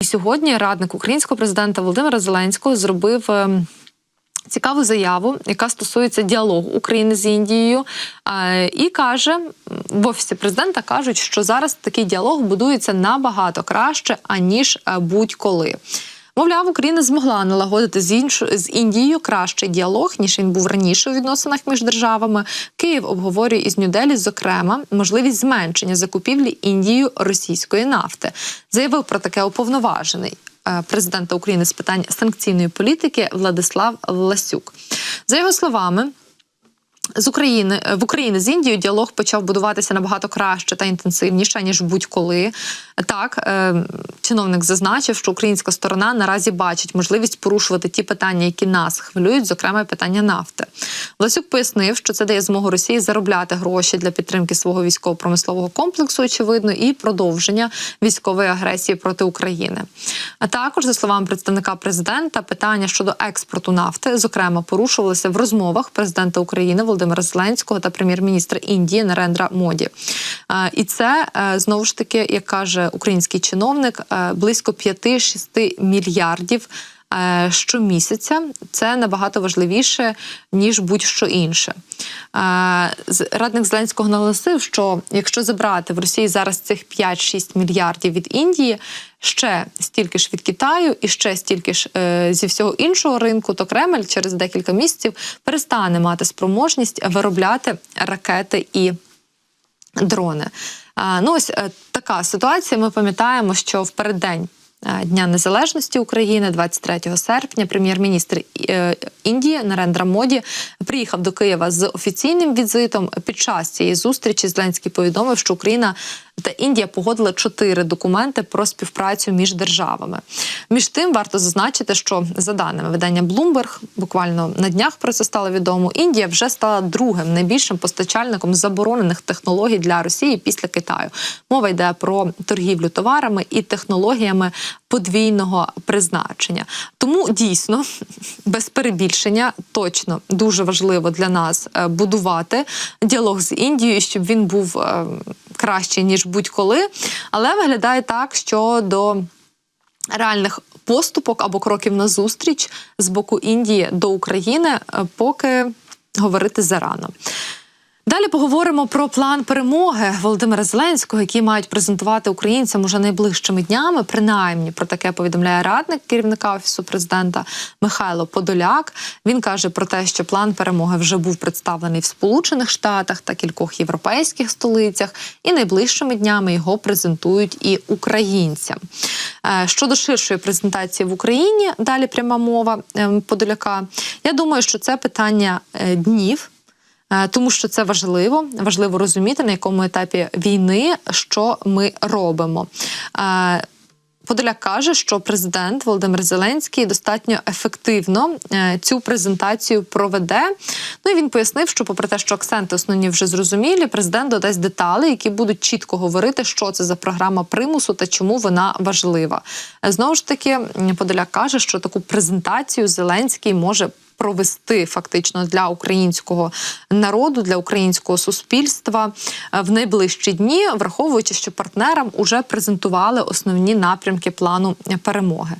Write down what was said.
І сьогодні радник українського президента Володимира Зеленського зробив. ем, Цікаву заяву, яка стосується діалогу України з Індією, Е, і каже в офісі президента кажуть, що зараз такий діалог будується набагато краще аніж е, будь-коли. Мовляв, Україна змогла налагодити з інш... з Індією кращий діалог ніж він був раніше у відносинах між державами. Київ обговорює із Нью-Делі, зокрема, можливість зменшення закупівлі Індією російської нафти. Заявив про таке уповноважений е, президента України з питань санкційної політики Владислав Ласюк. За його словами. З України в Україні з Індією діалог почав будуватися набагато краще та інтенсивніше ніж будь-коли. Так е, чиновник зазначив, що українська сторона наразі бачить можливість порушувати ті питання, які нас хвилюють, зокрема питання нафти. Власюк пояснив, що це дає змогу Росії заробляти гроші для підтримки свого військово-промислового комплексу, очевидно, і продовження військової агресії проти України. А також, за словами представника президента, питання щодо експорту нафти, зокрема, порушувалися в розмовах президента України Володимира Зеленського та прем'єр-міністра Індії Нарендра Моді. І це е, знову ж таки, як каже український чиновник, е, близько 5-6 мільярдів. е, Щомісяця це набагато важливіше ніж будь-що інше. Радник Зеленського наголосив, що якщо забрати в Росії зараз цих 5-6 мільярдів від Індії, ще стільки ж від Китаю і ще стільки ж зі всього іншого ринку, то Кремль через декілька місяців перестане мати спроможність виробляти ракети і дрони. Ну, ось е, така ситуація. Ми пам'ятаємо, що в переддень е, Дня Незалежності України, 23 серпня, прем'єр-міністр е, Індії Нарендра Моді приїхав до Києва з офіційним візитом. Під час цієї зустрічі Зеленський повідомив, що Україна та Індія погодили чотири документи про співпрацю між державами. Між тим варто зазначити, що за даними видання Bloomberg, буквально на днях про це стало відомо. Індія вже стала другим найбільшим постачальником заборонених технологій для Росії після Китаю. Мова йде про торгівлю товарами і технологіями подвійного призначення. Тому дійсно без перебільшення точно дуже важливо для нас е, будувати діалог з Індією, щоб він був е, кращий ніж будь-коли. Але виглядає так, що до реальних поступок або кроків назустріч з боку Індії до України е, поки говорити зарано. Далі поговоримо про план перемоги Володимира Зеленського, який мають презентувати українцям уже найближчими днями. Принаймні про таке повідомляє радник керівника офісу президента Михайло Подоляк. Він каже про те, що план перемоги вже був представлений в Сполучених Штатах та кількох європейських столицях, і найближчими днями його презентують і українцям. Е, Щодо ширшої презентації в Україні, далі пряма мова ем, Подоляка. Я думаю, що це питання е, днів. Е, Тому що це важливо, важливо розуміти, на якому етапі війни що ми робимо. Е, Подоляк каже, що президент Володимир Зеленський достатньо ефективно е, цю презентацію проведе. Ну і він пояснив, що, попри те, що акценти основні вже зрозумілі, президент додасть деталі, які будуть чітко говорити, що це за програма примусу та чому вона важлива. Знову ж таки, Подоляк каже, що таку презентацію Зеленський може провести фактично для українського народу, для українського суспільства е, в найближчі дні, враховуючи, що партнерам уже презентували основні напрямки плану перемоги.